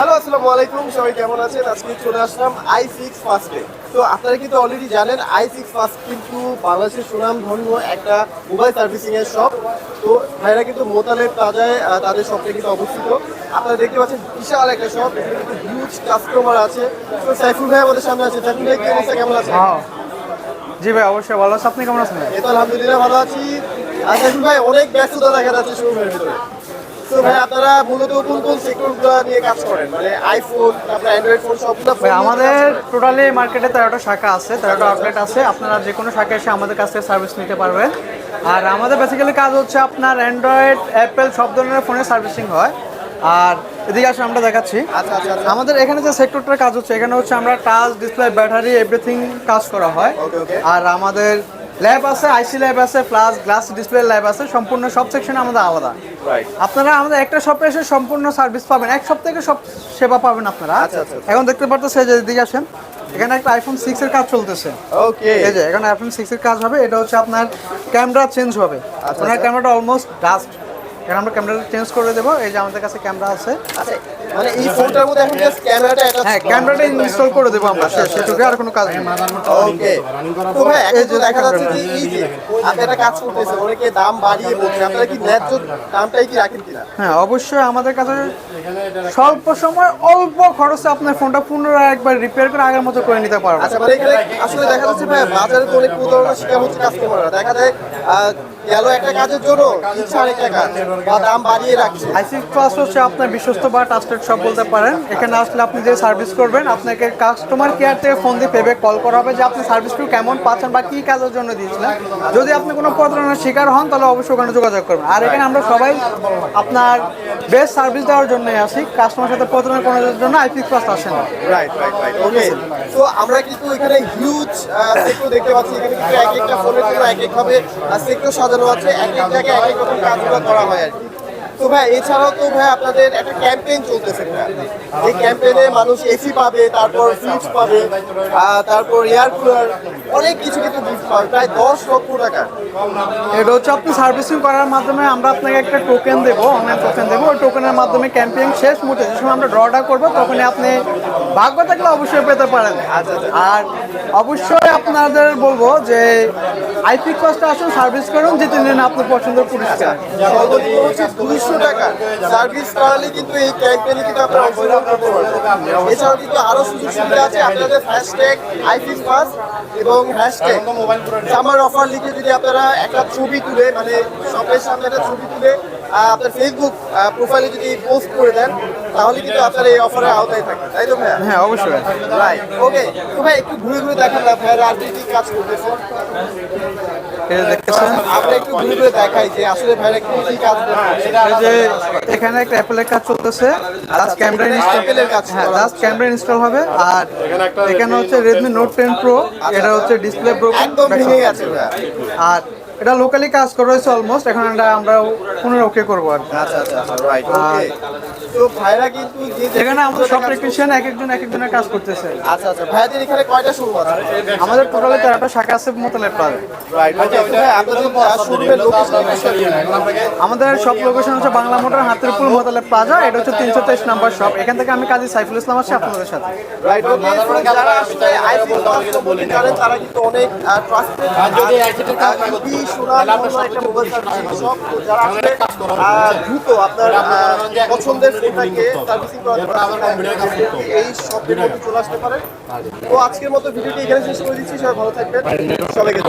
Hello আসসালামু আলাইকুম। সবাই কেমন আছেন? আজকে চলে আসলাম আই সিক্স ফার্স্টে তো আপনারা কিন্তু অলরেডি জানেন আই সিক্স ফার্স্ট কিন্তু বাংলাদেশের সুনাম ধন্য একটা মোবাইল সার্ভিসিং এর শপ তো ভাইরা কিন্তু মোতালেব প্লাজায় আহ, তাদের শপটা কিন্তু অবস্থিত। আপনারা দেখতে পাচ্ছেন বিশাল একটা শপ হিউজ কাস্টমার আছে। তো সাইফুল ভাই আমাদের সামনে আছে। সাইফুল ভাই কি অবস্থা? কেমন আছে হ্যাঁ। জি ভাই অবশ্যই ভালো। আছে আপনি কেমন আছেন? এই তো আলহামদুলিল্লাহ ভালো আছি। আর সাইফুল ভাই অনেক ব্যস্ততা দেখা যাচ্ছে শোরুমের ভিতরে। তো ভাই আপনারা মূলত কোন কোন সেক্টরগুলো নিয়ে কাজ করেন? মানে আইফোন আপনার অ্যান্ড্রয়েড ফোন সবগুলো ভাই আমাদের টোটালি মার্কেটে তেরোটা শাখা আছে তেরোটা আউটলেট আছে। আপনারা যে কোনো শাখায় এসে আমাদের কাছ থেকে সার্ভিস নিতে পারবেন। আর আমাদের বেসিক্যালি কাজ হচ্ছে আপনার অ্যান্ড্রয়েড অ্যাপেল সব ধরনের ফোনের সার্ভিসিং হয়। আর এদিকে আসলে আমরা দেখাচ্ছি। আচ্ছা আচ্ছা আচ্ছা। আমাদের এখানে যে সেক্টরটার কাজ হচ্ছে এখানে হচ্ছে আমরা টাচ ডিসপ্লে ব্যাটারি এভরিথিং কাজ করা হয়. আর আমাদের ল্যাব আছে আইসি ল্যাব আছে প্লাস গ্লাস ডিসপ্লে ল্যাব আছে সম্পূর্ণ সব সেকশনে আমাদের আলাদা। আপনারা আমাদের একটা শপে এসে সম্পূর্ণ সার্ভিস পাবেন। এক সপ্তাহে থেকে সব সেবা পাবেন আপনারা। আচ্ছা, আচ্ছা, আচ্ছা। এখন দেখতে পারতেছে যে দিকে আসেন। এখানে একটা আইফোন সিক্স এর কাজ চলতেছে। ওকে এই যে এখানে আইফোন সিক্স এর কাজ হবে। এটা হচ্ছে আপনার ক্যামেরা চেঞ্জ হবে। আপনার। ক্যামেরাটা অলমোস্ট ডাস্ট এখন আমরা ক্যামেরাটা চেঞ্জ করে দেবো। এই যে আমাদের কাছে ক্যামেরা আছে। মানে এই ফোনটার মধ্যে এখন জাস্ট ক্যামেরাটা হ্যাঁ ক্যামেরাটা ইনস্টল করে দেবো আমরা। সেটুকু আর কোনো কাজ নেই। ওকে তো ভাই এখন তো দেখা যাচ্ছে যে এই যে আপনি একটা কাজ করতেছে অনেকে দাম বাড়িয়ে বলছে আপনারা কি ন্যায্য দামটাই কি রাখেন কিনা? হ্যাঁ অবশ্যই আমাদের কাছে স্বল্প সময় অল্প খরচে আপনার ফোনটা পুনরায় একবার রিপেয়ার করে আগের মতো করে নিতে পারবেন। আচ্ছা মানে এখানে আসলে দেখা যাচ্ছে ভাই বাজারে তো অনেক প্রতারণার শিকার হচ্ছে কাস্টমাররা দেখা যায় গেল একটা কাজের জন্য ইচ্ছা আরেকটা কাজ বা দাম বাড়িয়ে রাখছে। আইসি প্লাস হচ্ছে আপনার বিশ্বস্ত বা ট্রাস্টেড সব বলতে পারেন। এখানে আসলে আপনি যে সার্ভিস করবেন আপনাকে কাস্টমার কেয়ার থেকে ফোন দিয়ে পেবে কল করা হবে যে আপনি সার্ভিসটি কেমন পাচ্ছেন বা কী কাজের জন্য দিয়েছিলেন। যদি আপনি কোনো প্রতারণার শিকার হন তাহলে অবশ্যই ওখানে যোগাযোগ করবেন। আর এখানে আমরা সবাই আপনার বেস্ট সার্ভিস দেওয়ার জন্যই আসি। কাস্টমার সাথে প্রতারণা করার জন্য আইপি প্লাস আসে না। রাইট রাইট রাইট ওকে তো আমরা কিন্তু এখানে হিউজ সেক্টর দেখতে পাচ্ছি। এখানে কিন্তু এক একটা ফোনের জন্য এক সেক্টর সাজানো আছে। এক এক জায়গায় এক এক রকম কাজগুলো করা হয় আর কি। তো ভাই, এছাড়াও তো ভাই আপনাদের একটা ক্যাম্পেইন চলতেছে এই ক্যাম্পেইনে মানুষ এসি পাবে, তারপর ফ্রিজ পাবে তারপর এয়ার কুলার অনেক কিছু কিন্তু গিফট প্রায় দশ লক্ষ টাকা। এটা হচ্ছে আপনি সার্ভিসিং করার মাধ্যমে আমরা আপনাকে একটা টোকেন দেবো অনলাইন টোকেন দেবো। ওই টোকেনের মাধ্যমে ক্যাম্পেইন শেষ মুহূর্তে যে সময় আমরা ড্রটা করব তখনই আপনি ভাগ্য থাকলে অবশ্যই পেতে পারেন। আর অবশ্যই আপনাদের বলব যে আইপি কস্টে আসুন সার্ভিস করুন জিতে নিন আপনার পছন্দের পুরস্কার। দুইশো টাকা। সার্ভিস করালে কিন্তু এই ক্যাম্পেইনে কিন্তু আপনারা অংশগ্রহণ করতে পারবেন। এছাড়াও কিন্তু আরও সুযোগ সুবিধা আছে আপনাদের হ্যাশট্যাগ আইফিস পাস এবং হ্যাশট্যাগ সামার অফার লিখে যদি আপনারা একটা ছবি তুলে মানে শপের সামনে একটা ছবি তুলে আপনার ফেসবুক প্রোফাইলে যদি পোস্ট করে দেন তাহলে কিন্তু আপনার এই অফারের আওতায় থাকবে তাই তো ভাইয়া? হ্যাঁ অবশ্যই। রাইট ওকে তো ভাই একটু ঘুরে ঘুরে দেখান না ভাইয়া আর কি কি কাজ করতেছে। এটা দেখতেছেন? একটু ঘুরে ঘুরে দেখাই যে আসলে ভাইরা কি কি কাজ করতেছে। এখানে একটা অ্যাপেলের কাজ চলতেছে। ক্যামেরা এর কাজ হ্যাঁ ক্যামেরা ইনস্টল হবে। আর এখানে হচ্ছে রেডমি নোট টেন প্রো এটা হচ্ছে ডিসপ্লে একদম ভেঙে গেছে আর এটা লোকালি কাজ করা হয়েছে অলমোস্ট এখন এটা আমরা পুনরায় ওকে করব আর কি। আচ্ছা আচ্ছা আচ্ছা রাইট ওকে তো ভাইরা কিন্তু এখানে আমাদের সব টেকনিশিয়ান এক একজন এক একজনের কাজ করতেছে। আচ্ছা আচ্ছা ভাইয়াদের এখানে কয়টা শোরুম আছে? আমাদের টোটালি তেরোটা শাখা আছে মোতালের রাইট লোকেশন আমাদের সব লোকেশন হচ্ছে বাংলা মোটর হাতিরপুল মোতালেব প্লাজা এটা হচ্ছে তিনশো তেইশ নাম্বার শপ এখান থেকে আমি কাজী সাইফুল ইসলাম আছি আপনাদের সাথে। রাইট যারা আসলে আইফোন তারা কিন্তু অনেক ট্রাস্টেড যদি দ্রুত আপনার পছন্দের ফোনটাকে সার্ভিসিং এই শপের মধ্যে চলে আসতে পারে তো আজকের মতো ভিডিওটি এখানে শেষ করে দিচ্ছি সবাই ভালো থাকবেন। সবাইকে